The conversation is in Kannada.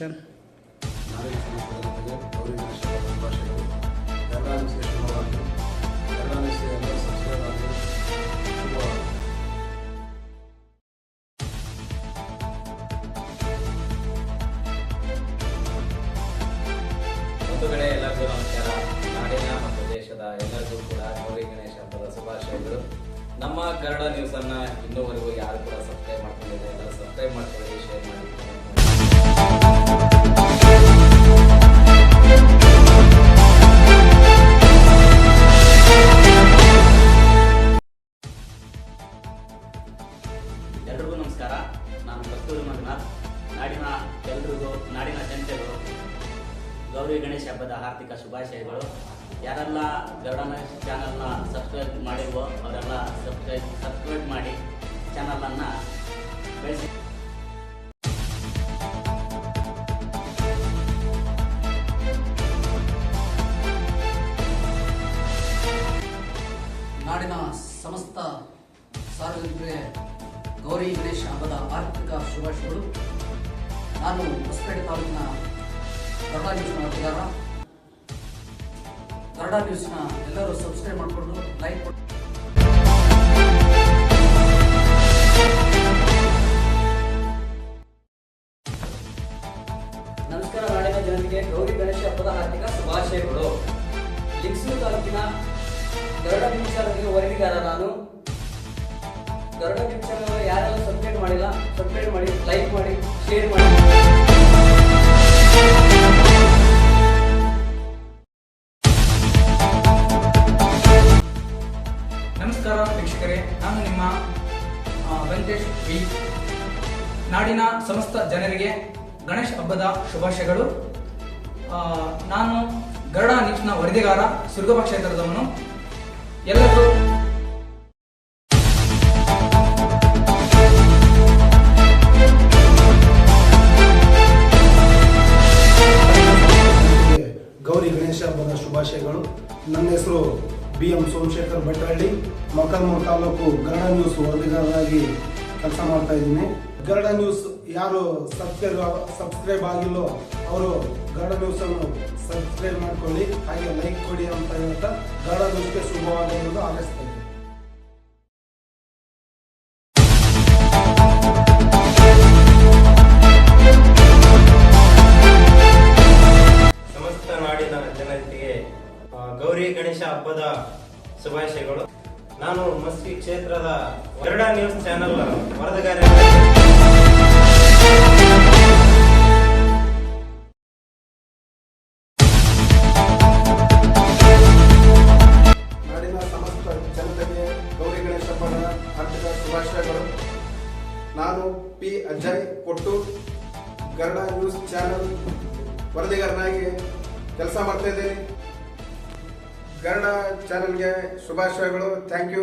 ಸೆಕ್ಷನ್ ಎಲ್ಲರಿಗೂ ನಮಸ್ಕಾರ. ಮತ್ತು ದೇಶದ ಎಲ್ಲರಿಗೂ ಕೂಡ ಗಣೇಶ ನಮ್ಮ ಕನ್ನಡ ನ್ಯೂಸ್ ನ್ಯೂಸನ್ನು ಇನ್ನೂವರೆಗೂ ಯಾರು ಕೂಡ ಸಬ್ಸ್ಕ್ರೈಬ್ ಮಾಡ್ಕೊಂಡಿದ್ದಾರೆ ಎಲ್ರಿಗೂ ನಮಸ್ಕಾರ. ನಾನು ಕಸ್ತೂರಿ ಮಂಜುನಾಥ್. ನಾಡಿನ ಎಲ್ರಿಗೂ, ನಾಡಿನ ಜನತೆಗಳು ಗೌರಿ ಗಣೇಶ ಹಬ್ಬದ ಆರ್ಥಿಕ ಶುಭಾಶಯಗಳು. ಯಾರೆಲ್ಲ ಗರುಡನ ಚಾನಲ್ನ ಸಬ್ಸ್ಕ್ರೈಬ್ ಮಾಡಿಲ್ವೋ ಅವರೆಲ್ಲ ಸಬ್ಸ್ಕ್ರೈಬ್ ಸಬ್ಸ್ಕ್ರೈಬ್ ಮಾಡಿ ಚಾನಲನ್ನು ಬೆಳೆಸಿ. ನಾಡಿನ ಸಮಸ್ತ ಸಾರ್ವಜನಿಕರಿಗೆ ಗೌರಿ ಗಣೇಶ ಹಬ್ಬದ ಆರ್ಥಿಕ ಶುಭಾಶಯಗಳು. ನಾನು ಹೊಸಪೇಟೆ ತಾಲೂಕಿನ ಗರುಡ ನ್ಯೂಸ್ನ ವರದಿಗಾರ ಗರುಡ ನ್ಯೂಸ್ನ ಎಲ್ಲರೂ ಸಬ್ಸ್ಕ್ರೈಬ್ ಮಾಡಿಕೊಂಡು ಲೈಕ್ ಕೊಟ್ಟು ನಮಸ್ಕಾರ, ನಾಡಿನ ಜನರಿಗೆ ಗೌರಿ ಗಣೇಶ ಹಬ್ಬದ ಆರ್ಥಿಕ ಶುಭಾಶಯಗಳು. ಲಿಂಗ್ಸೂರು ತಾಲೂಕಿನ ಗರುಡ ನ್ಯೂಸ್ ವರದಿಗಾರ ನಾನು ಗರುಡ ಚಾನಲ್ ಯಾರೆಲ್ಲ ಸಬ್ಸ್ಕ್ರೈಬ್ ಮಾಡಿಲ್ಲ ಸಬ್ಸ್ಕ್ರೈಬ್ ಮಾಡಿ ಲೈಕ್ ಮಾಡಿ ಶೇರ್ ಮಾಡಿ. ನಮಸ್ಕಾರ ವೀಕ್ಷಕರೇ, ನಾನು ನಿಮ್ಮ ವೆಂಕಟೇಶ್ ವಿ. ನಾಡಿನ ಸಮಸ್ತ ಜನರಿಗೆ ಗಣೇಶ ಹಬ್ಬದ ಶುಭಾಶಯಗಳು. ನಾನು ಗರುಡ ನ್ಯೂಸ್ನ ವರದಿಗಾರ ಸುರ್ಗಪ ಕ್ಷೇತ್ರದವನು ಎಲ್ಲರೂ ಹಬ್ಬದ ಶುಭಾಶಯಗಳು. ನನ್ನ ಹೆಸರು B M Somashekhar Bhatralli. Mokalmuru taluk Garuda news ವರದಿಗಾರರಾಗಿ ಕೆಲಸ ಮಾಡ್ತಾ ಇದ್ದೀನಿ. ಗರಡ ನ್ಯೂಸ್ ಯಾರು ಸಬ್ಸ್ಕ್ರೈಬ್ ಸಬ್ಸ್ಕ್ರೈಬ್ ಆಗಿಲ್ಲೋ ಅವರು ಗರಡ ನ್ಯೂಸ್ ಅನ್ನು ಸಬ್ಸ್ಕ್ರೈಬ್ ಮಾಡ್ಕೊಳ್ಳಿ. ಹಾಗೆ ಲೈಕ್ ಕೊಡಿ ಅಂತ ಹೇಳ್ತಾ ಗರಡ ನ್ಯೂಸ್ಗೆ ಶುಭವಾಗಲಿ ಎಂದು ಗೌರಿ ಗಣೇಶ ಹಬ್ಬದ ಶುಭಾಶಯಗಳು. ನಾನು ಮಸ್ಕಿ ಕ್ಷೇತ್ರದ ಎರಡ ನ್ಯೂಸ್ ಚಾನೆಲ್ ವರದಿಗಾರ. ಸಮಸ್ತ ಗೌರಿ ಗಣೇಶ ಹಬ್ಬದ ಶುಭಾಶಯಗಳು. ನಾನು ಪಿ ಅಜಯ್ ಕೊಟ್ಟು ಗರುಡ ನ್ಯೂಸ್ ಚಾನೆಲ್ ವರದಿಗಾರನಾಗಿ ಕೆಲಸ ಮಾಡ್ತಾ ಇದ್ದೀನಿ. ಗರುಡ ಚಾನೆಲ್ಗೆ ಶುಭಾಶಯಗಳು. Thank you